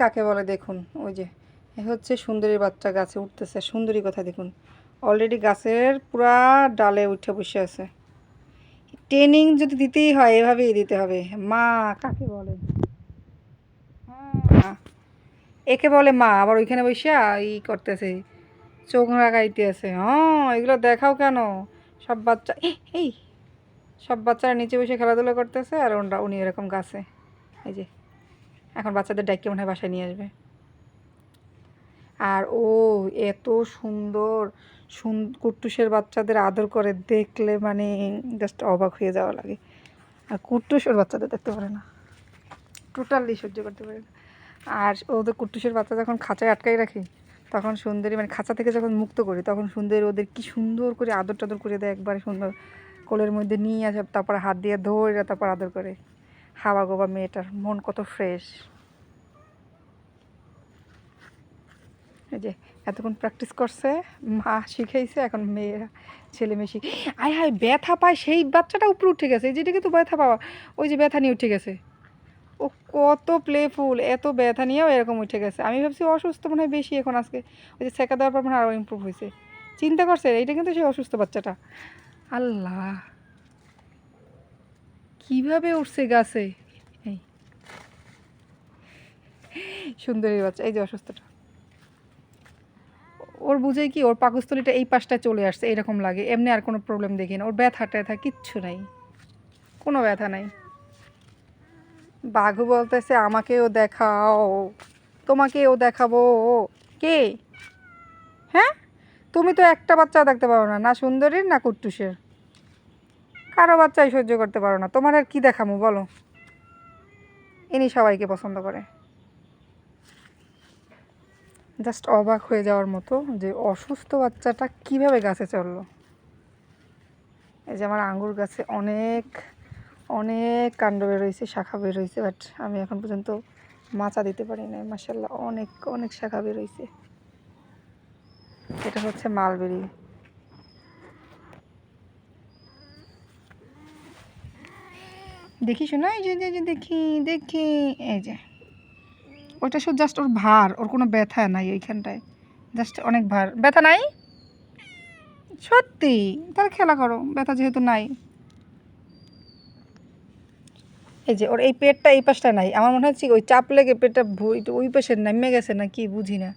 কাকে বলে দেখুন? ওই যে, এ হচ্ছে সুন্দরী বাচ্চা গাছে উঠতেছে। সুন্দরী কথা দেখুন? অলরেডি গাছের পুরা ডালে উঠে বসে আছে। ট্রেনিং যদি দিতেই হয়, এভাবেই দিতে হবে। মা, কাকে বলে? একে বলে মা, আবার ওইখানে বসে ই করতেছে। চোখ রাগাইতে আছে। হ্যাঁ এগুলো দেখাও কেন? সব বাচ্চা এই, সব বাচ্চারা নিচে বসে খেলাধুলা করতেছে আর ওনরা, উনি এরকম গাছে। এই যে এখন বাচ্চাদের ডাইকে মনে হয় বাসায় নিয়ে আসবে। আর ও এত সুন্দর, সুন, কুট্টুসের বাচ্চাদের আদর করে, দেখলে মানে জাস্ট অবাক হয়ে যাওয়া লাগে। আর কুট্টুসের বাচ্চাদের দেখতে পারে না। টোটালি সহ্য করতে পারে না। আর ওদের কুট্টুসের বাচ্চা যখন খাঁচায় আটকাই রাখি, তখন সুন্দরী মানে খাঁচা থেকে যখন মুক্ত করি, তখন সুন্দরী ওদের কি সুন্দর করে আদর টাদর করে দেয় একবারে সুন্দর কোলের মধ্যে নিয়ে আসে, তারপর হাত দিয়ে ধরে তারপর আদর করে। হাওয়া গোবা মেয়েটার, মন কত ফ্রেশ এই যে, এতক্ষণ প্র্যাকটিস করছে, মা শিখাইছে, এখন মেয়েরা ছেলে মেয়ে শিখে আয় হায়, ব্যথা পায়, সেই বাচ্চাটা উপরে উঠে গেছে যেটাকে তো ব্যথা পাওয়া ওই যে ব্যথা নিয়ে উঠে গেছে। ও কত প্লেফুল এত ব্যথা নিয়েও এরকম উঠে গেছে। আমি ভাবছি অসুস্থ মনে হয় বেশি এখন আজকে। ওই যে সেকা দেওয়ার পর মনে হয় আরও ইম্প্রুভ হয়েছে চিন্তা করছে, এইটা কিন্তু সেই অসুস্থ বাচ্চাটা। আল্লাহ। কীভাবে উঠছে গাছে? সুন্দরী বাচ্চা, এই যে অসুস্থটা। ওর বুঝে কি, ওর পাকস্থলীটা এই পাশটায় চলে আসছে, এরকম লাগে। এমনি আর কোনো প্রবলেম দেখি না। ওর ব্যথা ট্যাথা কিচ্ছু নাই। কোনো ব্যথা নাই। বাঘু বলতেছে, আমাকেও দেখাও। তোমাকেও দেখাবো। কে? হ্যাঁ? তুমি তো একটা বাচ্চা দেখতে পারো না। না সুন্দরীর, না কুট্টুসের। কারও বাচ্চাই সহ্য করতে পারো না। তোমার আর কি দেখামো, বলো। ইনি সবাইকে পছন্দ করে। জাস্ট অবাক হয়ে যাওয়ার মতো যে অসুস্থ বাচ্চাটা কীভাবে গাছে চলল এই যে আমার আঙ্গুর গাছে অনেক অনেক কাণ্ড বেরোইছে শাখা বেরোইছে বাট আমি এখন পর্যন্ত মাচা দিতে পারি নাই। মাসাল্লাহ অনেক অনেক শাখা বেরোইছে এটা হচ্ছে মালবেরি। দেখি শোনা, এই যে যে- দেখি দেখি, এই যে। ওইটা শুধু জাস্ট ওর ভার, ওর কোনো ব্যথা নাই ওইখানটায়। জাস্ট অনেক ভার। ব্যথা নাই? সত্যি? তাহলে খেলা করো, ব্যথা যেহেতু নাই। এই যে, ওর এই পেটটা এই পাশটা নাই। আমার মনে হচ্ছে ওই চাপ লেগে পেটটা ওই পাশে নেমে গেছে না কি বুঝি না।